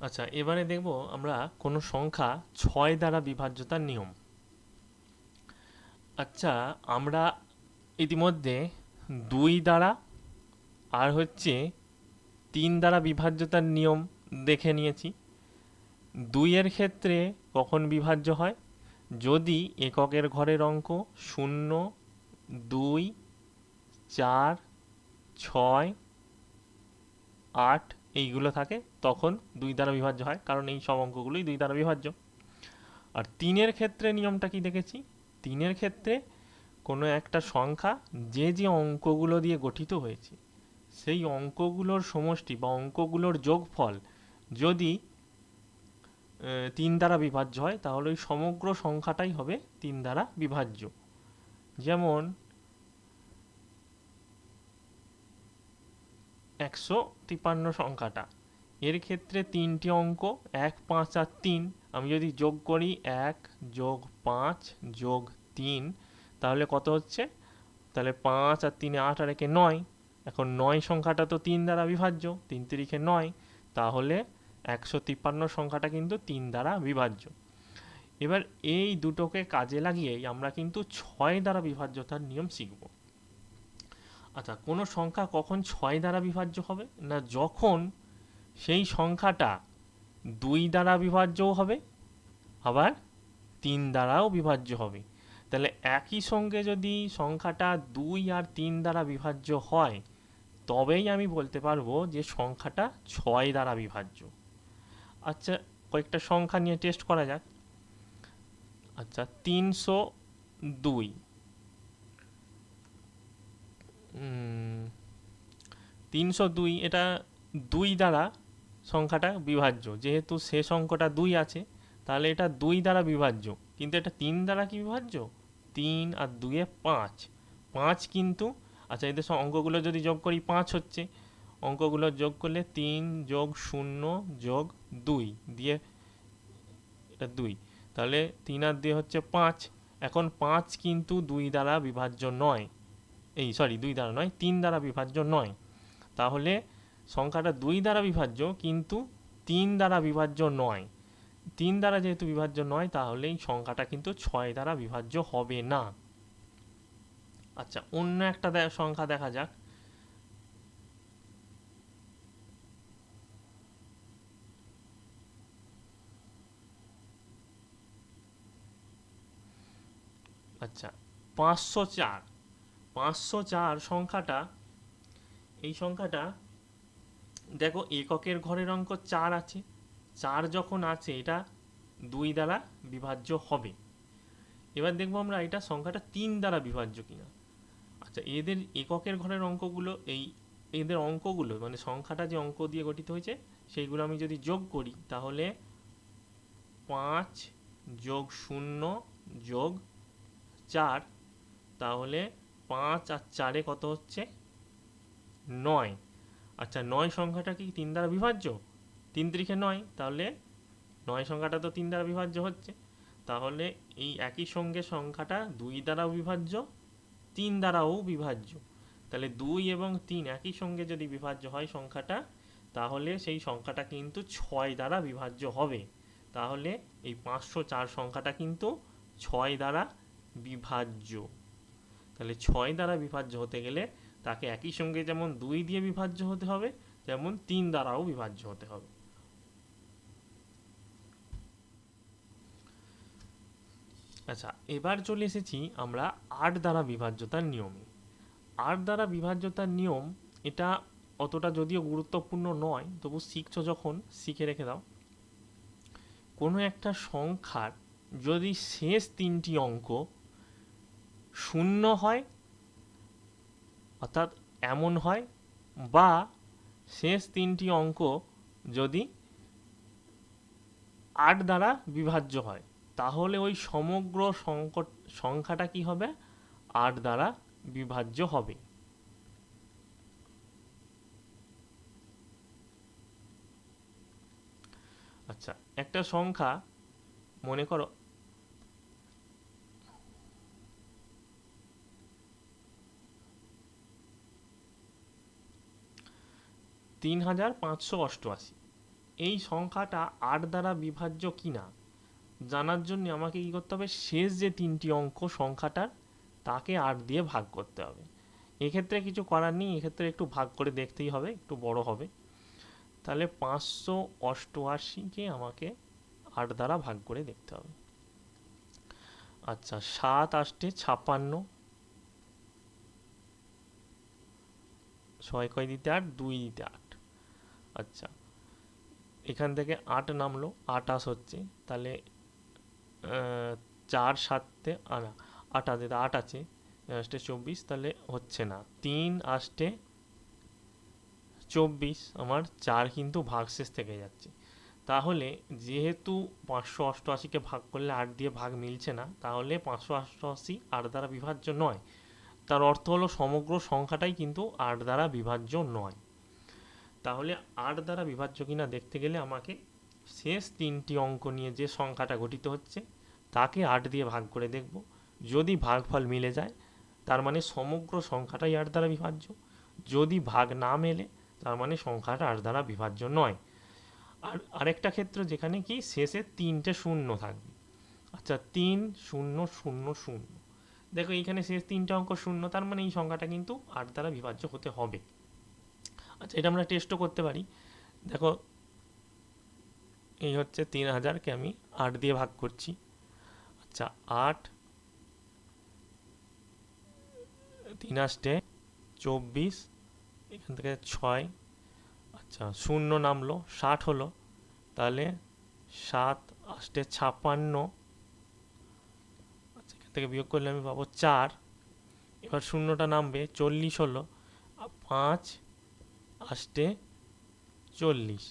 আচ্ছা এবারে দেখব আমরা কোনো সংখ্যা ছয় দ্বারা বিভাজ্যতার নিয়ম। আচ্ছা আমরা ইতিমধ্যে দুই দ্বারা আর হচ্ছে তিন দ্বারা বিভাজ্যতার নিয়ম দেখে নিয়েছি। দুইয়ের ক্ষেত্রে কখন বিভাজ্য হয়? যদি এককের ঘরের অঙ্ক শূন্য, দুই, চার, ছয়, আট এইগুলো থাকে, তখন দুই দ্বারা বিভাজ্য হয়, কারণ এই সব অঙ্কগুলোই দুই দ্বারা বিভাজ্য। আর তিনের ক্ষেত্রে নিয়মটা কি দেখেছি? তিনের ক্ষেত্রে কোনো একটা সংখ্যা যে যে অঙ্কগুলো দিয়ে গঠিত হয়েছে, সেই অঙ্কগুলোর সমষ্টি বা অঙ্কগুলোর যোগফল যদি তিন দ্বারা বিভাজ্য হয়, তাহলে ওই সমগ্র সংখ্যাটাই হবে তিন দ্বারা বিভাজ্য। যেমন একশো তিপান্ন সংখ্যাটা। এর ক্ষেত্রে তিনটি অঙ্ক, এক, পাঁচ আর তিন। আমি যদি যোগ করি, এক যোগ পাঁচ যোগ তিন, তাহলে কত হচ্ছে? তাহলে পাঁচ আর তিনে আট আর একে নয়। এখন নয় সংখ্যাটা তো তিন দ্বারা বিভাজ্য, তিন তিরিখে নয়। তাহলে একশো তিপ্পান্ন সংখ্যাটা কিন্তু তিন দ্বারা বিভাজ্য। এবার এই দুটোকে কাজে লাগিয়েই আমরা কিন্তু ছয় দ্বারা বিভাজ্যতার নিয়ম শিখব। আচ্ছা কোনো সংখ্যা কখন ছয় দ্বারা বিভাজ্য হবে? না যখন সেই সংখ্যাটা দুই দ্বারা বিভাজ্যও হবে, আবার তিন দ্বারাও বিভাজ্য হবে। তাহলে একই সঙ্গে যদি সংখ্যাটা দুই আর তিন দ্বারা বিভাজ্য হয়, তবেই আমি বলতে পারব যে সংখ্যাটা ছয় দ্বারা বিভাজ্য। আচ্ছা কয়েকটা সংখ্যা নিয়ে টেস্ট করা যাক। আচ্ছা তিনশো দুই। তিনশো দুই, এটা দুই দ্বারা সংখ্যাটা বিভাজ্য। যেহেতু শেষ অঙ্কটা দুই আছে, তাহলে এটা দুই দ্বারা বিভাজ্য। কিন্তু এটা তিন দ্বারা কি বিভাজ্য? তিন আর দুয়ে পাঁচ। পাঁচ কিন্তু আচ্ছা এদের অঙ্কগুলো যদি যোগ করি, পাঁচ হচ্ছে। অঙ্কগুলো যোগ করলে তিন যোগ শূন্য যোগ দুই দিয়ে, এটা দুই। তাহলে তিন আর দুই হচ্ছে পাঁচ। এখন পাঁচ কিন্তু দুই দ্বারা বিভাজ্য নয়। এই সরি দুই দ্বারা নয়, তিন দ্বারা বিভাজ্য নয়। তাহলে সংখ্যাটা দুই দ্বারা বিভাজ্য, কিন্তু তিন দ্বারা বিভাজ্য নয়। তিন দ্বারা যেহেতু বিভাজ্য নয়, তাহলে এই সংখ্যাটা কিন্তু ছয় দ্বারা বিভাজ্য হবে না। আচ্ছা অন্য একটা সংখ্যা দেখা যাক। আচ্ছা পাঁচশো চার। পাঁচশো চার সংখ্যাটা, এই সংখ্যাটা দেখো এককের ঘরের অঙ্ক চার আছে। চার যখন আছে, এটা দুই দ্বারা বিভাজ্য হবে। এবার দেখব আমরা এটা সংখ্যাটা তিন দ্বারা বিভাজ্য কিনা। আচ্ছা এদের এককের ঘরের অঙ্কগুলো, এই এদের অঙ্কগুলো মানে সংখ্যাটা যে অঙ্ক দিয়ে গঠিত হয়েছে, সেইগুলো আমি যদি যোগ করি, তাহলে পাঁচ যোগ শূন্য যোগ চার, তাহলে পাঁচ আর চারে কত হচ্ছে? নয়। আচ্ছা নয় সংখ্যাটা কি তিন দ্বারা বিভাজ্য? তিন তিরিখে নয়, তাহলে নয় সংখ্যাটা তো তিন দ্বারা বিভাজ্য হচ্ছে। তাহলে এই একই সঙ্গে সংখ্যাটা দুই দ্বারাও বিভাজ্য, তিন দ্বারাও বিভাজ্য। তাহলে দুই এবং তিন একই সঙ্গে যদি বিভাজ্য হয় সংখ্যাটা, তাহলে সেই সংখ্যাটা কিন্তু ছয় দ্বারা বিভাজ্য হবে। তাহলে এই পাঁচশো চার সংখ্যাটা কিন্তু ছয় দ্বারা বিভাজ্য। তাহলে ছয় দ্বারা বিভাজ্য হতে গেলে তাকে একই সঙ্গে যেমন দুই দিয়ে বিভাজ্য হতে হবে তেমন তিন দ্বারাও বিভাজ্য হতে হবে। আচ্ছা এবার চলে এসেছি আমরা আট দ্বারা বিভাজ্যতার নিয়মে। আট দ্বারা বিভাজ্যতার নিয়ম, এটা অতটা যদিও গুরুত্বপূর্ণ নয়, তবু শিখছো যখন, শিখে রেখে দাও। কোনো একটা সংখ্যার যদি শেষ তিনটি অঙ্ক শূন্য হয়, অর্থাৎ এমন হয়, বা শেষ তিনটি অঙ্ক যদি আট দ্বারা বিভাজ্য হয়, তাহলে ওই সমগ্র সংকট, সংখ্যাটা কি হবে? আট দ্বারা বিভাজ্য হবে। আচ্ছা একটা সংখ্যা, মনে করো তিন হাজার পাঁচশো অষ্টআশি। এই সংখ্যাটা আট দ্বারা বিভাজ্য কিনা, জানার জন্য আমাকে কী করতে হবে? শেষ যে তিনটি অঙ্ক সংখ্যাটার, তাকে আট দিয়ে ভাগ করতে হবে। এক্ষেত্রে কিছু করার নেই, এক্ষেত্রে একটু ভাগ করে দেখতেই হবে, একটু বড় হবে। তাহলে পাঁচশো অষ্টআশিকে আমাকে আট দ্বারা ভাগ করে দেখতে হবে। আচ্ছা সাত আষ্টে ছাপান্ন ছয় কয় দিতে আট? দুই দিতে আট। আচ্ছা। এখান থেকে আট নামলো আটাশ হচ্ছে। তাহলে চার সাতে না আট আছে আট আছে আষ্টে চব্বিশ, তাহলে হচ্ছে না। তিন আষ্টে চব্বিশ, আমার চার কিন্তু ভাগশেষ থেকে যাচ্ছে। তাহলে যেহেতু পাঁচশো অষ্টআশিকে ভাগ করলে আট দিয়ে ভাগ মিলছে না, তাহলে পাঁচশো অষ্টআশি আট দ্বারা বিভাজ্য নয়। তার অর্থ হলো সমগ্র সংখ্যাটাই কিন্তু আট দ্বারা বিভাজ্য নয়। তাহলে আট দ্বারা বিভাজ্য কিনা দেখতে গেলে আমাকে শেষ তিনটি অঙ্ক নিয়ে যে সংখ্যাটা গঠিত হচ্ছে, তাকে আট দিয়ে ভাগ করে দেখব। যদি ভাগফল মিলে যায়, তার মানে সমগ্র সংখ্যাটাই আট দ্বারা বিভাজ্য। যদি ভাগ না মেলে, তার মানে সংখ্যাটা আট দ্বারা বিভাজ্য নয়। আর আরেকটা ক্ষেত্র যেখানে কি, শেষে তিনটে শূন্য থাকবে। আচ্ছা তিন শূন্য শূন্য শূন্য। দেখো, এইখানে শেষ তিনটে অঙ্ক শূন্য, তার মানে এই সংখ্যাটা কিন্তু আট দ্বারা বিভাজ্য হতে হবে। আচ্ছা এটা আমরা টেস্টও করতে পারি। দেখো, এই হচ্ছে তিন হাজারকে আমি আট দিয়ে ভাগ করছি। আচ্ছা আট, তিন আষ্টে চব্বিশ, এখান থেকে ছয় আচ্ছা শূন্য নামলো, ষাট হলো, তাহলে সাত আষ্টে ছাপ্পান্ন। আচ্ছা এখান থেকে বিয়োগ করলে আমি পাবো চার। এবার শূন্যটা নামবে, চল্লিশ হলো পাঁচ আষ্টে চল্লিশ।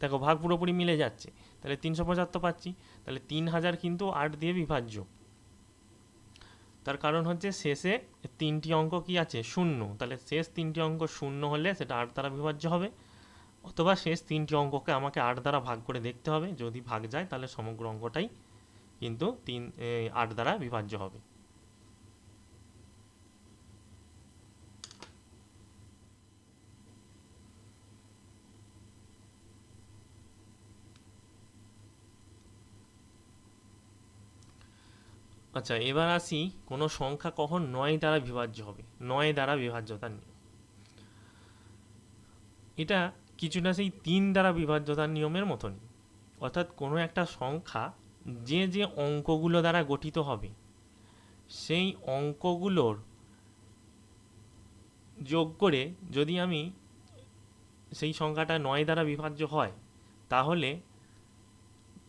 দেখো, ভাগ পুরোপুরি মিলে যাচ্ছে। তাহলে তিনশো পঁচাত্তর পাচ্ছি। তাহলে তিন হাজার কিন্তু আট দিয়ে বিভাজ্য। তার কারণ হচ্ছে শেষে তিনটি অঙ্ক কি আছে? শূন্য। তাহলে শেষ তিনটি অঙ্ক শূন্য হলে সেটা আট দ্বারা বিভাজ্য হবে। অথবা শেষ তিনটি অঙ্ককে আমাকে আট দ্বারা ভাগ করে দেখতে হবে। যদি ভাগ যায়, তাহলে সমগ্র অঙ্কটাই কিন্তু তিন আট দ্বারা বিভাজ্য হবে। আচ্ছা এবার আসি কোনো সংখ্যা কখন নয় দ্বারা বিভাজ্য হবে। নয় দ্বারা বিভাজ্যতার নিয়ম এটা কিছুটা সেই তিন দ্বারা বিভাজ্যতার নিয়মের মতনই। অর্থাৎ কোনো একটা সংখ্যা যে যে অঙ্কগুলো দ্বারা গঠিত হবে, সেই অঙ্কগুলোর যোগ করে যদি আমি সেই সংখ্যাটা নয় দ্বারা বিভাজ্য হয়, তাহলে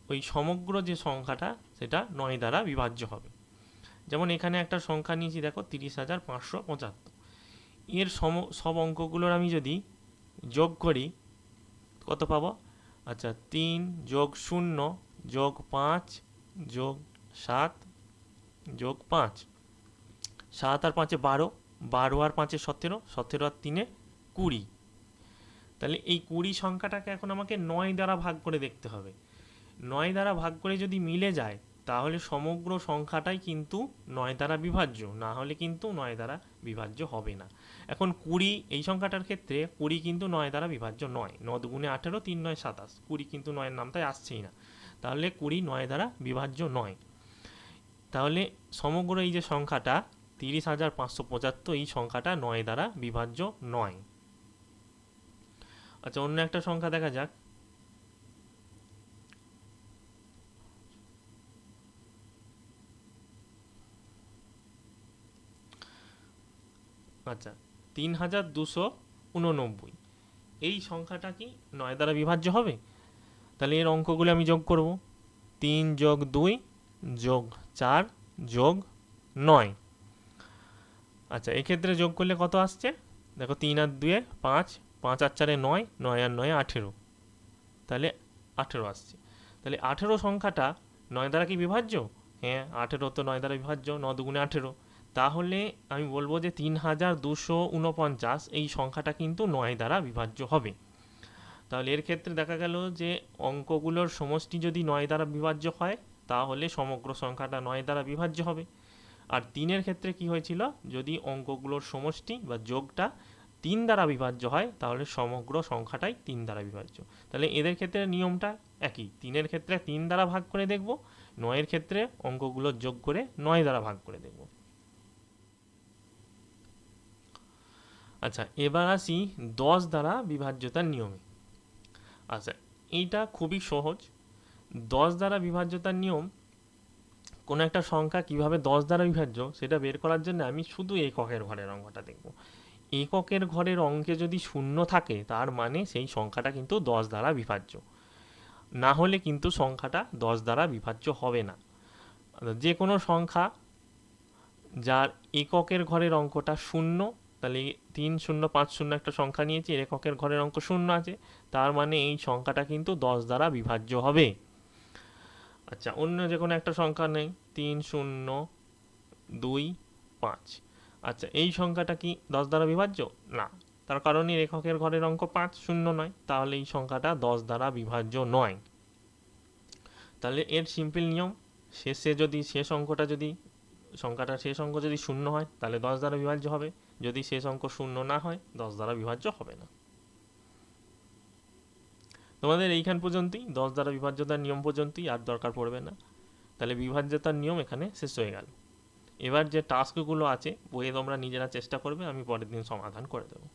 ওই সমগ্র যে সংখ্যাটা, সেটা নয় দ্বারা বিভাজ্য হবে। যেমন এখানে একটা সংখ্যা নিয়েছি, দেখো তিরিশ হাজার পাঁচশো পঁচাত্তর। এর সম, সব অঙ্কগুলোর আমি যদি যোগ করি, কত পাবো? আচ্ছা তিন যোগ শূন্য যোগ পাঁচ যোগ সাত যোগ পাঁচ। সাত আর পাঁচে বারো বারো আর পাঁচে সতেরো সতেরো আর তিনে কুড়ি। তাহলে এই কুড়ি সংখ্যাটাকে এখন আমাকে নয় দ্বারা ভাগ করে দেখতে হবে। নয় দ্বারা ভাগ করে যদি মিলে যায় তাহলে সমগ্র সংখ্যাটাই কিন্তু নয় দ্বারা বিভাজ্য, না হলে কিন্তু নয় দ্বারা বিভাজ্য হবে না। এখন কুড়ি, এই সংখ্যাটার ক্ষেত্রে কুড়ি কিন্তু নয় দ্বারা বিভাজ্য নয় ন দুগুণে আঠেরো, তিন নয় সাতাশ। কুড়ি কিন্তু নয়ের নামটাই আসছেই না। তাহলে কুড়ি নয় দ্বারা বিভাজ্য নয়। তাহলে সমগ্র এই যে সংখ্যাটা, তিরিশ হাজার পাঁচশো পঁচাত্তর, এই সংখ্যাটা নয় দ্বারা বিভাজ্য নয়। আচ্ছা অন্য একটা সংখ্যা দেখা যাক। আচ্ছা তিন হাজার দুশো উননব্বই। এই সংখ্যাটা কি নয় দ্বারা বিভাজ্য হবে? তাহলে এর অঙ্কগুলো আমি যোগ করব। তিন যোগ দুই যোগ চার যোগ নয়। আচ্ছা এক্ষেত্রে যোগ করলে কত আসছে? দেখো তিন আর দুয়ে পাঁচ পাঁচ আর চারে নয় নয় আর নয় আঠেরো। তাহলে আঠেরো আসছে। তাহলে আঠেরো সংখ্যাটা নয় দ্বারা কি বিভাজ্য? হ্যাঁ আঠেরো তো নয় দ্বারা বিভাজ্য, ন দুগুণে আঠেরো। তাহলে আমি বলব যে তিন হাজার দুশো উনপঞ্চাশ এই সংখ্যাটা কিন্তু নয় দ্বারা বিভাজ্য হবে। তাহলে এর ক্ষেত্রে দেখা গেল যে অঙ্কগুলোর সমষ্টি যদি নয় দ্বারা বিভাজ্য হয়, তাহলে সমগ্র সংখ্যাটা নয় দ্বারা বিভাজ্য হবে। আর তিনের ক্ষেত্রে কি হয়েছিল? যদি অঙ্কগুলোর সমষ্টি বা যোগটা তিন দ্বারা বিভাজ্য হয়, তাহলে সমগ্র সংখ্যাটাই তিন দ্বারা বিভাজ্য। তাহলে এদের ক্ষেত্রে নিয়মটা একই। তিনের ক্ষেত্রে তিন দ্বারা ভাগ করে দেখব, নয়ের ক্ষেত্রে অঙ্কগুলো যোগ করে নয় দ্বারা ভাগ করে দেখব। আচ্ছা এবার আসি দশ দ্বারা বিভাজ্যতার নিয়মে। আচ্ছা এইটা খুবই সহজ। দশ দ্বারা বিভাজ্যতার নিয়ম, কোনো একটা সংখ্যা কীভাবে দশ দ্বারা বিভাজ্য সেটা বের করার জন্য আমি শুধু এককের ঘরের অঙ্কটা দেখব। এককের ঘরের অঙ্কে যদি শূন্য থাকে, তার মানে সেই সংখ্যাটা কিন্তু দশ দ্বারা বিভাজ্য। না হলে কিন্তু সংখ্যাটা দশ দ্বারা বিভাজ্য হবে না। যে কোনো সংখ্যা যার এককের ঘরের অঙ্কটা শূন্য তাহলে তিন শূন্য, পাঁচ শূন্য একটা সংখ্যা নিয়েছি এর এককের ঘরের অঙ্ক শূন্য আছে, তার মানে এই সংখ্যাটা কিন্তু দশ দ্বারা বিভাজ্য হবে। আচ্ছা অন্য যে কোনো একটা সংখ্যা নেই, তিন শূন্য, দুই, পাঁচ। আচ্ছা এই সংখ্যাটা কি দশ দ্বারা বিভাজ্য? না, তার কারণ এর এককের ঘরের অঙ্ক পাঁচ শূন্য নয়, তাহলে এই সংখ্যাটা দশ দ্বারা বিভাজ্য নয়। তাহলে এর সিম্পল নিয়ম, শেষে যদি শেষ অঙ্কটা যদি সংখ্যাটা শেষ অঙ্ক যদি শূন্য হয়, তাহলে দশ দ্বারা বিভাজ্য হবে। যদি শেষ অঙ্ক শূন্য না হয়, দশ দ্বারা বিভাজ্য হবে না। তোমাদের এইখান পর্যন্তই, দশ দ্বারা বিভাজ্যতার নিয়ম পর্যন্তই, আর দরকার পড়বে না। তাহলে বিভাজ্যতার নিয়ম এখানে শেষ হয়ে গেল। এবার যে টাস্কগুলো আছে, বইয়ে তোমরা নিজেরা চেষ্টা করবে, আমি পরের দিন সমাধান করে দেবো।